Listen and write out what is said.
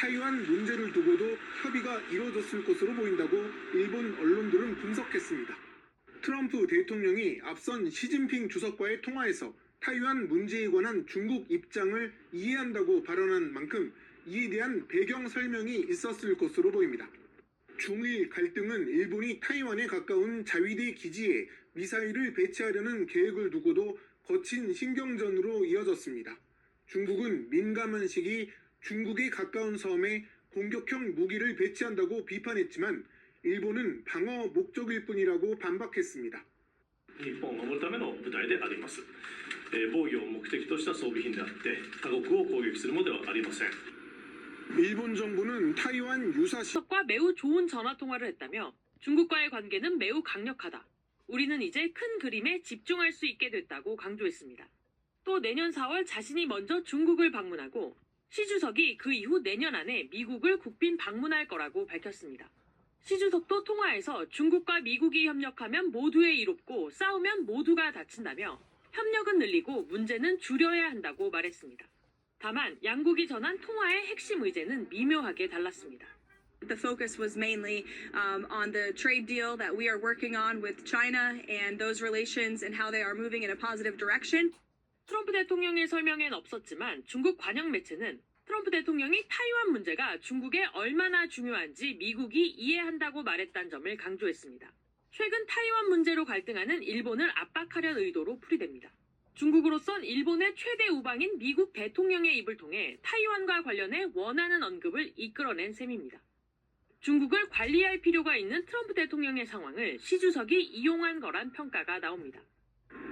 타이완 문제를 두고도 협의가 이뤄졌을 것으로 보인다고 일본 언론들은 분석했습니다. 트럼프 대통령이 앞선 시진핑 주석과의 통화에서 타이완 문제에 관한 중국 입장을 이해한다고 발언한 만큼 이에 대한 배경 설명이 있었을 것으로 보입니다. 중일 갈등은 일본이 타이완에 가까운 자위대 기지에 미사일을 배치하려는 계획을 두고도 거친 신경전으로 이어졌습니다. 중국은 민감한 시기 중국에 가까운 섬에 공격형 무기를 배치한다고 비판했지만 일본은 방어 목적일 뿐이라고 반박했습니다. 日本を守るための部隊であります、えー防御を目的とした装備品であって他国を攻撃するものではありません 일본 정부는 타이완 유사시 주석과 매우 좋은 전화 통화를 했다며 중국과의 관계는 매우 강력하다. 우리는 이제 큰 그림에 집중할 수 있게 됐다고 강조했습니다. 또 내년 4월 자신이 먼저 중국을 방문하고 시 주석이 그 이후 내년 안에 미국을 국빈 방문할 거라고 밝혔습니다. 시 주석도 통화에서 중국과 미국이 협력하면 모두에 이롭고 싸우면 모두가 다친다며 협력은 늘리고 문제는 줄여야 한다고 말했습니다. 다만 양국이 전한 통화의 핵심 의제는 미묘하게 달랐습니다. The focus was mainly um, on the trade deal that we are working on with China and those relations and how they are moving in a positive direction. 트럼프 대통령의 설명엔 없었지만 중국 관영 매체는 트럼프 대통령이 타이완 문제가 중국에 얼마나 중요한지 미국이 이해한다고 말했다는 점을 강조했습니다. 최근 타이완 문제로 갈등하는 일본을 압박하려는 의도로 풀이됩니다. 중국으로선 일본의 최대 우방인 미국 대통령의 입을 통해 타이완과 관련해 원하는 언급을 이끌어낸 셈입니다. 중국을 관리할 필요가 있는 트럼프 대통령의 상황을 시 주석이 이용한 거란 평가가 나옵니다.